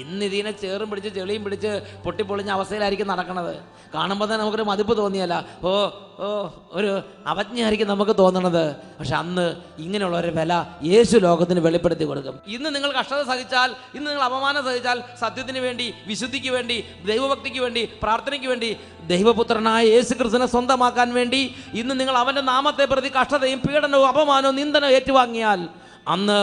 ഇന്ന് ഇതിനെ ചേറും പിടിച്ച് ചെളിയും പിടിച്ച് പൊട്ടിപ്പൊളിഞ്ഞ അവസ്ഥയിലായിരിക്കും നടക്കുന്നത് കാണുമ്പോൾ തന്നെ നമുക്കൊരു മതിപ്പ് തോന്നിയല്ല. ഓ ഓ ഒരു അവജ്ഞയായിരിക്കും നമുക്ക് തോന്നണത്. പക്ഷെ അന്ന് ഇങ്ങനെയുള്ള ഒരു വില യേശു ലോകത്തിന് വെളിപ്പെടുത്തി കൊടുക്കും. ഇന്ന് നിങ്ങൾ കഷ്ടത സഹിച്ചാൽ ഇന്ന് നിങ്ങൾ അപമാനം സഹിച്ചാൽ സത്യത്തിന് വേണ്ടി വിശുദ്ധിക്ക് വേണ്ടി ദൈവഭക്തിക്ക് വേണ്ടി പ്രാർത്ഥനയ്ക്ക് വേണ്ടി ദൈവപുത്രനായ യേശു ക്രിസ്തുവിനെ സ്വന്തമാക്കാൻ വേണ്ടി ഇന്ന് നിങ്ങൾ അവന്റെ നാമത്തെ പ്രതി കഷ്ടതയും പീഡനവും അപമാനവും നിന്ദനവും ഏറ്റുവാങ്ങിയാൽ അന്ന്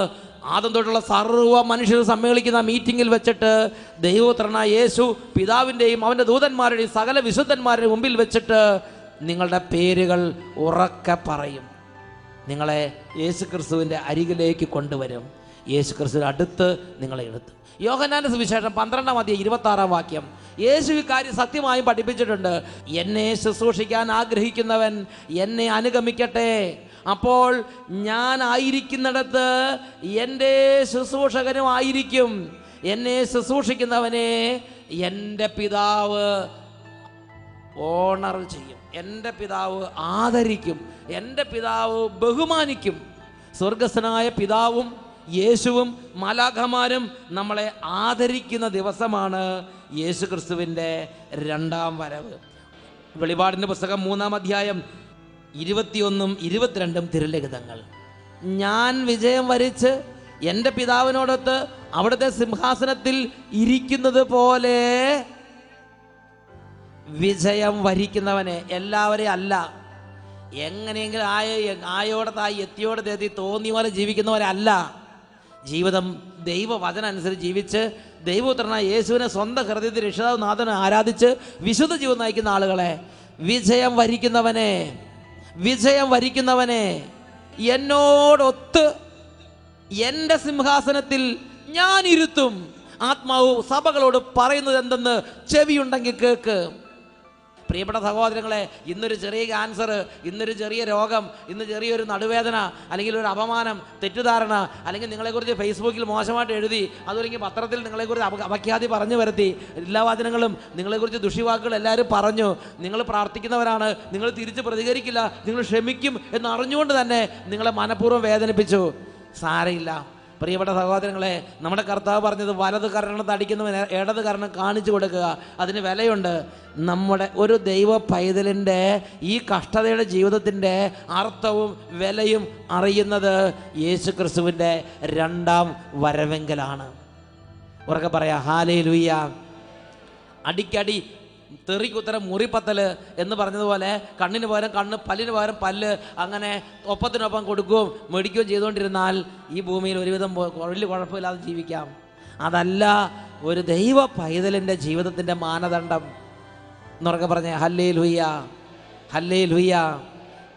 ആദ്യം തൊട്ടുള്ള സർവ മനുഷ്യർ സമ്മേളിക്കുന്ന മീറ്റിങ്ങിൽ വെച്ചിട്ട് ദൈവോത്രനായ യേശു പിതാവിന്റെയും അവന്റെ ദൂതന്മാരുടെയും സകല വിശുദ്ധന്മാരുടെയും മുമ്പിൽ വെച്ചിട്ട് നിങ്ങളുടെ പേരുകൾ ഉറക്കെ പറയും. നിങ്ങളെ യേശു ക്രിസ്തുവിന്റെ അരികിലേക്ക് കൊണ്ടുവരും. യേശു ക്രിസ്തുവിന്റെ അടുത്ത് നിങ്ങളെ എടുത്തു. യോഹനാന്റെ സുവിശേഷം പന്ത്രണ്ടാം അധ്യായം ഇരുപത്തി ആറാം വാക്യം. യേശു ഇക്കാര്യം കാര്യം സത്യമായും പഠിപ്പിച്ചിട്ടുണ്ട്. എന്നെ ശുശ്രൂഷിക്കാൻ ആഗ്രഹിക്കുന്നവൻ എന്നെ അനുഗമിക്കട്ടെ. അപ്പോൾ ഞാൻ ആയിരിക്കുന്നിടത്ത് എന്റെ ശുശ്രൂഷകനും ആയിരിക്കും. എന്നെ ശുശ്രൂഷിക്കുന്നവനെ എന്റെ പിതാവ് ഓണർ ചെയ്യും. എന്റെ പിതാവ് ആദരിക്കും. എന്റെ പിതാവ് ബഹുമാനിക്കും. സ്വർഗസ്ഥനായ പിതാവും യേശുവും മാലാഖമാരും നമ്മളെ ആദരിക്കുന്ന ദിവസമാണ് യേശു ക്രിസ്തുവിന്റെ രണ്ടാം വരവ്. വെളിപാടിന്റെ പുസ്തകം മൂന്നാം അധ്യായം ഇരുപത്തിയൊന്നും ഇരുപത്തിരണ്ടും തിരുലിഖിതങ്ങൾ. ഞാൻ വിജയം വരിച്ച് എന്റെ പിതാവിനോടൊത്ത് അവിടുത്തെ സിംഹാസനത്തിൽ ഇരിക്കുന്നത് പോലെ വിജയം വരിക്കുന്നവനെ എല്ലാവരെയും അല്ല. എങ്ങനെയെങ്കിലും ആയ ആയോടത്തായി എത്തിയോടത്ത് എത്തി തോന്നിയ പോലെ ജീവിക്കുന്നവരല്ല ജീവിതം ദൈവവചന അനുസരിച്ച് ജീവിച്ച് ദൈവപുത്രനായ യേശുവിനെ സ്വന്തം ഹൃദയത്തിൽ രക്ഷിതാവ് നാഥനെ ആരാധിച്ച് വിശുദ്ധ ജീവിതം നയിക്കുന്ന ആളുകളെ വിജയം വരിക്കുന്നവനെ വിജയം വരിക്കുന്നവനെ എന്നോടൊത്ത് എന്റെ സിംഹാസനത്തിൽ ഞാൻ ഇരുത്തും ആത്മാവ് സഭകളോട് പറയുന്നത് എന്തെന്ന് ചെവിയുണ്ടെങ്കിൽ കേക്ക് പ്രിയപ്പെട്ട സഹോദരങ്ങളെ ഇന്നൊരു ചെറിയ ക്യാൻസർ ഇന്നൊരു ചെറിയ രോഗം ഇന്ന് ചെറിയൊരു നടുവേദന അല്ലെങ്കിൽ ഒരു അപമാനം തെറ്റിദ്ധാരണ അല്ലെങ്കിൽ നിങ്ങളെക്കുറിച്ച് ഫേസ്ബുക്കിൽ മോശമായിട്ട് എഴുതി അതുമല്ലെങ്കിൽ പത്രത്തിൽ നിങ്ങളെക്കുറിച്ച് അപ അപഖ്യാതി പറഞ്ഞു വരുത്തി എല്ലാ വചനങ്ങളും നിങ്ങളെക്കുറിച്ച് ദുഷിവാക്കുകൾ എല്ലാവരും പറഞ്ഞു നിങ്ങൾ പ്രാർത്ഥിക്കുന്നവരാണ് നിങ്ങൾ തിരിച്ച് പ്രതികരിക്കില്ല നിങ്ങൾ ക്ഷമിക്കും എന്ന് അറിഞ്ഞുകൊണ്ട് തന്നെ നിങ്ങളെ മനഃപൂർവം വേദനിപ്പിച്ചു. സാരയില്ല പ്രിയപ്പെട്ട സഹോദരങ്ങളെ നമ്മുടെ കർത്താവ് പറഞ്ഞത് വലത് കരണത്ത് അടിക്കുന്നവൻ ഇടത് കരണം കാണിച്ചു കൊടുക്കുക. അതിന് വിലയുണ്ട്. നമ്മുടെ ഒരു ദൈവ പൈതലിന്റെ ഈ കഷ്ടതയുടെ ജീവിതത്തിന്റെ അർത്ഥവും വിലയും അറിയുന്നത് യേശു ക്രിസ്തുവിന്റെ രണ്ടാം വരവെങ്കലാണ്. ഉറക്കെ പറയാം ഹാലേ ലുയ്യ അടിക്കടി തെറിക്കുത്തരം മുറിപ്പത്തൽ എന്ന് പറഞ്ഞതുപോലെ കണ്ണിന് പകരം കണ്ണ് പല്ലിന് പകരം പല്ല് അങ്ങനെ ഒപ്പത്തിനൊപ്പം കൊടുക്കുകയും മേടിക്കുകയും ചെയ്തുകൊണ്ടിരുന്നാൽ ഈ ഭൂമിയിൽ ഒരുവിധം വലിയ കുഴപ്പമില്ലാതെ ജീവിക്കാം. അതല്ല ഒരു ദൈവ പൈതലിന്റെ ജീവിതത്തിന്റെ മാനദണ്ഡം. എന്നുറക്കെ പറഞ്ഞേ ഹല്ലേ ലുയ്യ ഹല്ലേ ലുയ്യ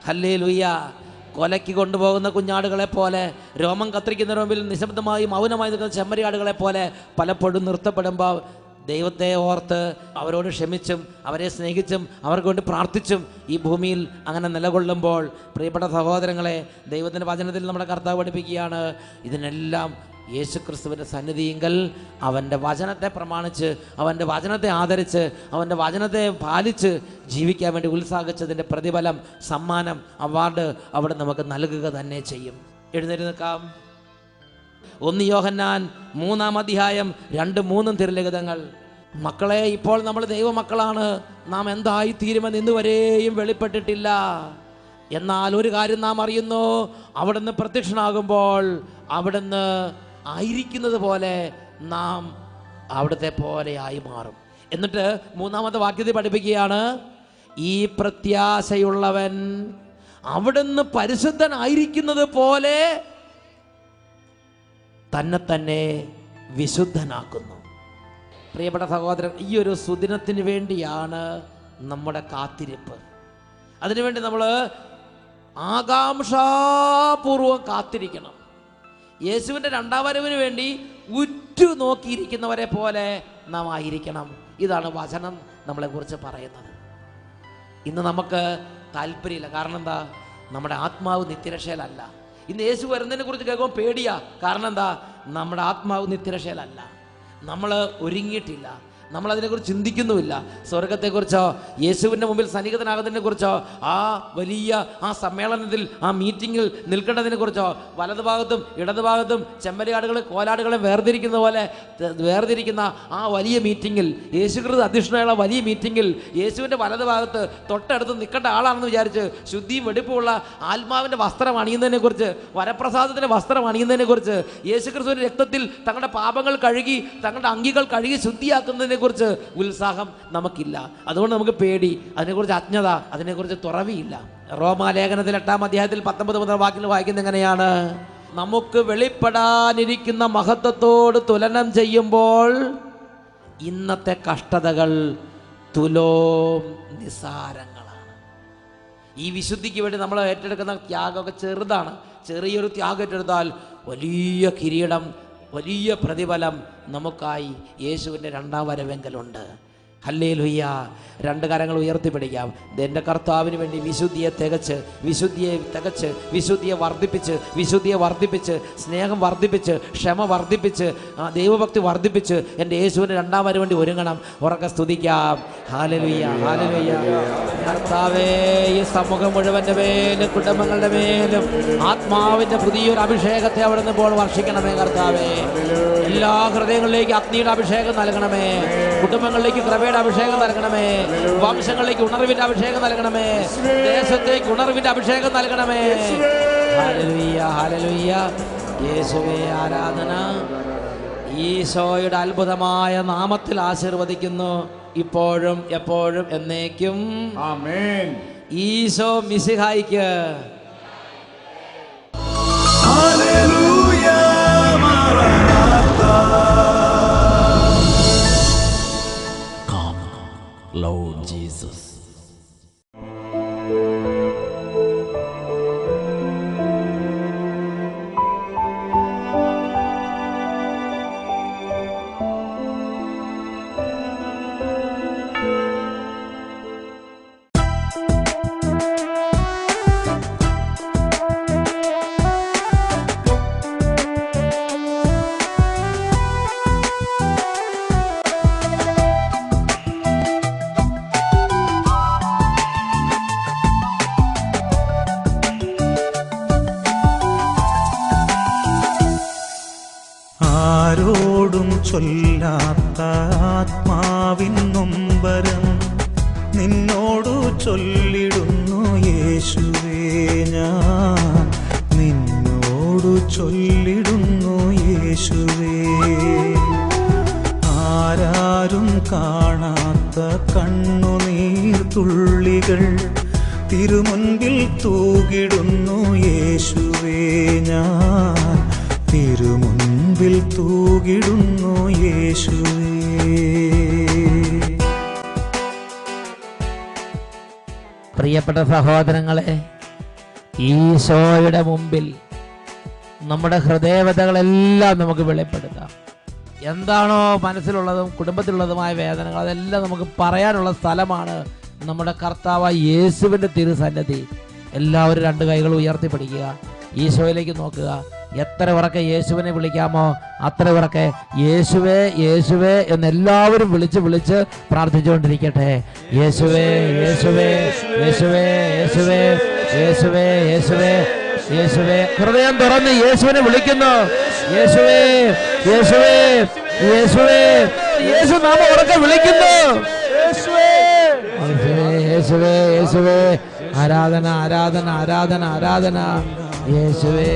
ഹല്ലേ ലുയ്യ കൊലയ്ക്ക് കൊണ്ടുപോകുന്ന കുഞ്ഞാടുകളെ പോലെ രോമം കത്തിരിക്കുന്നതിന് മുമ്പിൽ നിശബ്ദമായി മൗനമായി നിൽക്കുന്ന ചെമ്മരിയാടുകളെ പോലെ പലപ്പോഴും നിർത്തപ്പെടുമ്പോൾ ദൈവത്തെ ഓർത്ത് അവരോട് ക്ഷമിച്ചും അവരെ സ്നേഹിച്ചും അവർക്ക് വേണ്ടി പ്രാർത്ഥിച്ചും ഈ ഭൂമിയിൽ അങ്ങനെ നിലകൊള്ളുമ്പോൾ പ്രിയപ്പെട്ട സഹോദരങ്ങളെ ദൈവത്തിന്റെ വചനത്തിൽ നമ്മുടെ കർത്താവ് പഠിപ്പിക്കുകയാണ് ഇതിനെല്ലാം യേശു ക്രിസ്തുവിന്റെ സന്നിധിയെങ്കിൽ അവന്റെ വചനത്തെ പ്രമാണിച്ച് അവന്റെ വചനത്തെ ആദരിച്ച് അവന്റെ വചനത്തെ പാലിച്ച് ജീവിക്കാൻ വേണ്ടി ഉത്സാഹിച്ചതിന്റെ പ്രതിഫലം സമ്മാനം അവാർഡ് അവിടെ നമുക്ക് നൽകുക തന്നെ ചെയ്യും. എഴുന്നേറ്റ് നിൽക്കാം. ഒന്ന് യോഹന്നാൻ മൂന്നാം അധ്യായം രണ്ട് മൂന്നും തിരുലിഖിതങ്ങൾ. മക്കളെ ഇപ്പോൾ നമ്മൾ ദൈവമക്കളാണ്. നാം എന്തായി തീരുമെന്ന് ഇന്നുവരെയും വെളിപ്പെട്ടിട്ടില്ല. എന്നാൽ ഒരു കാര്യം നാം അറിയുന്നു. അവിടുന്ന് പ്രത്യക്ഷനാകുമ്പോൾ അവിടുന്ന് ആയിരിക്കുന്നത് പോലെ നാം അവിടുത്തെ പോലെയായി മാറും. എന്നിട്ട് മൂന്നാമത്തെ വാക്യത്തിൽ പഠിപ്പിക്കുകയാണ് ഈ പ്രത്യാശയുള്ളവൻ അവിടുന്ന് പരിശുദ്ധനായിരിക്കുന്നത് പോലെ തന്നെ തന്നെ വിശുദ്ധനാക്കുന്നു. പ്രിയപ്പെട്ട സഹോദരൻ ഈ ഒരു സുദിനത്തിന് വേണ്ടിയാണ് നമ്മുടെ കാത്തിരിപ്പ്. അതിനുവേണ്ടി നമ്മൾ ആകാംക്ഷാപൂർവം കാത്തിരിക്കണം. യേശുവിന്റെ രണ്ടാം വരവിന് വേണ്ടി ഉറ്റു നോക്കിയിരിക്കുന്നവരെ പോലെ നാം ആയിരിക്കണം. ഇതാണ് വചനം നമ്മളെക്കുറിച്ച് പറയുന്നത്. ഇന്ന് നമുക്ക് താല്പര്യമില്ല. കാരണം എന്താ? നമ്മുടെ ആത്മാവ് നിത്യരക്ഷയിലല്ല. ഇന്ന് യേശു വരുന്നതിനെ കുറിച്ച് കേൾക്കുമ്പോൾ പേടിയാ. കാരണം എന്താ? നമ്മുടെ ആത്മാവ് നിത്യരക്ഷയിലല്ല. നമ്മൾ ഒരുങ്ങിയിട്ടില്ല. നമ്മൾ അതിനെക്കുറിച്ച് ചിന്തിക്കുന്നുമില്ല. സ്വർഗത്തെക്കുറിച്ചോ യേശുവിന്റെ മുമ്പിൽ സന്നിഹിതനാകുന്നതിനെക്കുറിച്ചോ ആ വലിയ ആ സമ്മേളനത്തിൽ ആ മീറ്റിങ്ങിൽ നിൽക്കേണ്ടതിനെക്കുറിച്ചോ വലതുഭാഗത്തും ഇടതുഭാഗത്തും ചെമ്മരിയാടുകളെ കോലാടുകളെ വേർതിരിക്കുന്ന പോലെ വേർതിരിക്കുന്ന ആ വലിയ മീറ്റിങ്ങിൽ യേശുക്രിസ്തു അധ്യക്ഷനായുള്ള വലിയ മീറ്റിങ്ങിൽ യേശുവിന്റെ വലതുഭാഗത്ത് തൊട്ടടുത്ത് നിൽക്കേണ്ട ആളാണെന്ന് വിചാരിച്ച് ശുദ്ധിയും വെടിപ്പുമുള്ള ആത്മാവിന്റെ വസ്ത്രം അണിയുന്നതിനെക്കുറിച്ച് വരപ്രസാദത്തിന്റെ വസ്ത്രം അണിയുന്നതിനെക്കുറിച്ച് യേശുക്രിസ്തുവിന്റെ രക്തത്തിൽ തങ്ങളുടെ പാപങ്ങൾ കഴുകി തങ്ങളുടെ അങ്കികൾ കഴുകി ശുദ്ധിയാക്കുന്നതിനെക്കുറിച്ച് ഉത്സാഹം നമുക്കില്ല. അതുകൊണ്ട് നമുക്ക് പേടി അതിനെക്കുറിച്ച് അജ്ഞത അതിനെക്കുറിച്ച് തുറവിയില്ല. റോമാലേഖനത്തിൽ എട്ടാം അധ്യായത്തിൽ പത്തൊമ്പത് മുതൽ വാക്കിൽ വായിക്കുന്നത് എങ്ങനെയാണ്? നമുക്ക് വെളിപ്പെടാനിരിക്കുന്ന മഹത്വത്തോട് തുലനം ചെയ്യുമ്പോൾ ഇന്നത്തെ കഷ്ടതകൾ തുലോം നിസാരങ്ങളാണ് ഈ വിശുദ്ധിക്ക് വേണ്ടി നമ്മൾ ഏറ്റെടുക്കുന്ന ത്യാഗമൊക്കെ ചെറുതാണ്. ചെറിയൊരു ത്യാഗം ഏറ്റെടുത്താൽ വലിയ കിരീടം വലിയ പ്രതിഫലം നമുക്കായി യേശുവിന്റെ രണ്ടാം വരവെങ്കലുണ്ട്. ഹല്ലേ ലുയ്യ രണ്ട് കരങ്ങൾ ഉയർത്തിപ്പിടിക്കാം. എന്റെ കർത്താവിന് വേണ്ടി വിശുദ്ധിയെ തികച്ച് വിശുദ്ധിയെ തികച്ച് വിശുദ്ധിയെ വർദ്ധിപ്പിച്ച് വിശുദ്ധിയെ വർദ്ധിപ്പിച്ച് സ്നേഹം വർദ്ധിപ്പിച്ച് ക്ഷമ വർദ്ധിപ്പിച്ച് ദൈവഭക്തി വർദ്ധിപ്പിച്ച് എന്റെ യേശുവിന്റെ രണ്ടാം വരെ വേണ്ടി ഒരുങ്ങണം. ഉറക്കെ സ്തുതിക്കാം. ഹാലലുയ്യ ഹാലലുയ്യ കർത്താവേ ഈ സമൂഹം മുഴുവന്റെ മേലും കുടുംബങ്ങളുടെ മേലും ആത്മാവിന്റെ പുതിയൊരു അഭിഷേകത്തെ അവിടെ നിന്ന് ഇപ്പോൾ വർഷിക്കണമേ കർത്താവേ. എല്ലാ ഹൃദയങ്ങളിലേക്ക് അഗ്നിയുടെ അഭിഷേകം നൽകണമേ. കുടുംബങ്ങളിലേക്ക് കൃപയുടെ അഭിഷേകം നൽകണമേ. വംശങ്ങളിലേക്ക് ഉണർവിന്റെ അഭിഷേകം നൽകണമേ. ദേശത്തേക്ക് ഉണർവിന്റെ അഭിഷേകം നൽകണമേ. ഹല്ലേലൂയ യേശുവേ ആരാധന. ഈശോയുടെ അത്ഭുതമായ നാമത്തിൽ ആശീർവദിക്കുന്നു. ഇപ്പോഴും എപ്പോഴും എന്നേക്കും. ഈശോ മിസിഹായിക്ക് നിന്നോടു ചൊല്ലിടുന്നു യേശുവേ ഞാൻ നിന്നോടു ചൊല്ലിടുന്നു യേശുവേ. ആരാരും കാണാത്ത കണ്ണുനീർത്തുള്ളികൾ തിരുമുൻപിൽ തൂകിടുന്നു യേശുവേ ഞാൻ തിരുമുൻപിൽ തൂകിടുന്നു യേശുവേ. പ്രിയപ്പെട്ട സഹോദരങ്ങളെ ഈശോയുടെ മുമ്പിൽ നമ്മുടെ ഹൃദയവതകളെല്ലാം നമുക്ക് വെളിപ്പെടുത്താം. എന്താണോ മനസ്സിലുള്ളതും കുടുംബത്തിലുള്ളതുമായ വേദനകൾ അതെല്ലാം നമുക്ക് പറയാനുള്ള സ്ഥലമാണ് നമ്മുടെ കർത്താവ് യേശുവിന്റെ തിരുസന്നിധി. എല്ലാവരും രണ്ട് കൈകൾ ഉയർത്തിപ്പിടിക്കുക ഈശോയിലേക്ക് നോക്കുക. എത്ര ഉറക്കെ യേശുവിനെ വിളിക്കാമോ അത്ര ഉറക്കെ യേശുവേ യേശുവേ എന്ന് എല്ലാവരും വിളിച്ച് വിളിച്ച് പ്രാർത്ഥിച്ചുകൊണ്ടിരിക്കട്ടെ. യേശുവേ യേശുവേ യേശുവേ യേശുവേ യേശുവേ യേശുവേ യേശുവേ. ഹൃദയം തുറന്ന് യേശുവിനെ വിളിക്കുന്നു. യേശുവേ യേശുവേ യേശുവേ യേശു നാമ ഉറക്കെ വിളിക്കുന്നു. യേശുവേ യേശുവേ ആരാധന ആരാധന ആരാധന ആരാധന. യേശുവേ.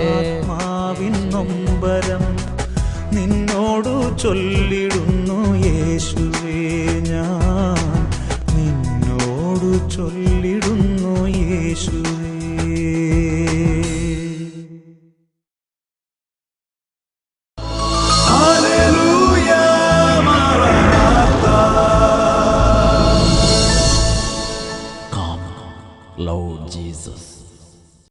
ആത്മാവിൻ നൊമ്പരം നിന്നോടു ചൊല്ലിടുന്നു യേശുവേ ഞാൻ. നിന്നോടു ചൊല്ലിടുന്നു യേശുവേ.